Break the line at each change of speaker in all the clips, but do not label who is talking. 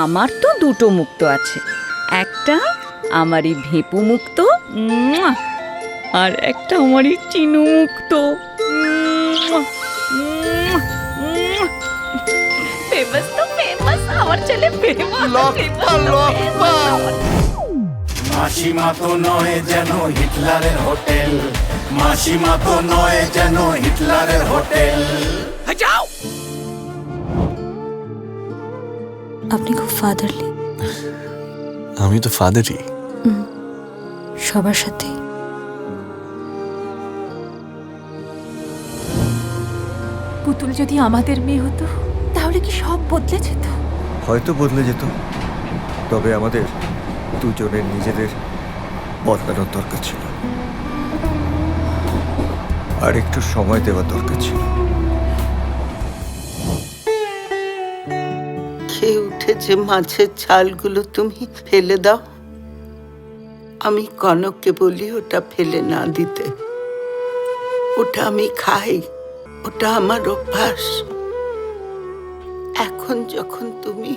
আমার তো দুটো মুক্ত আছে। একটা আমার এই ভেপু মুক্ত আর একটা আমার এই চিনু মুক্ত ফেমাস তো ফেমাস আমার ছেলে।
মাসিমা তো নয় যেন হিটলারের হোটেল। মাসিমা তো নয় যেন হিটলারের হোটেল।
আপনি খুব ফাদারলি
আমি তো ফাদারই
সবার সাথে।
পুতুল যদি আমাদের মেয়ে হতো তাহলে কি সব বদলে যেত?
হয়তো বদলে যেত তবে আমাদের দুজনের নিজেদের বদলানোর দরকার ছিল। আর একটু সময় দেওয়ার দরকার ছিল।
খেয়ে উঠেছে মাছের ছালগুলো তুমি ফেলে দাও। আমি কনককে বলি ওটা ফেলে না দিতে। ওটা আমি খাই ওটা আমার অভ্যাস। এখন যখন তুমি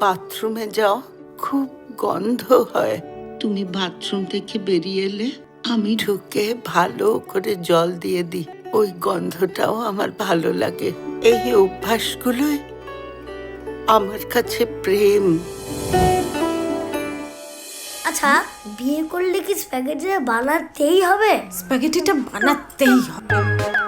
বাথরুমে যাও খুব গন্ধ হয়। তুমি বাথরুম থেকে বেরিয়ে এলে আমি ঢুকে ভালো করে জল দিয়ে দিই। ওই গন্ধটাও আমার ভালো লাগে। এই অভ্যাসগুলোই আমার কাছে প্রেম।
আচ্ছা বিয়ে করলে কি স্প্যাগেটি বানাতেই হবে?
স্প্যাগেটিটা বানাতেই হবে।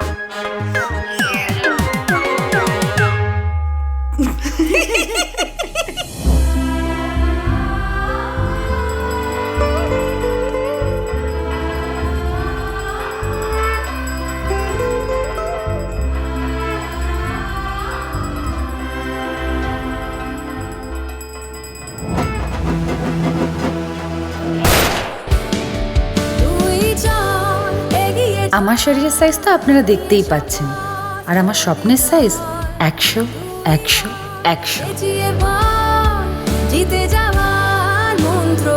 আমার শরীরের সাইজ তো আপনারা দেখতেই পাচ্ছেন। আর আমার স্বপ্নের সাইজ একশো একশো একশো। জিতে যাওয়ার মন্ত্র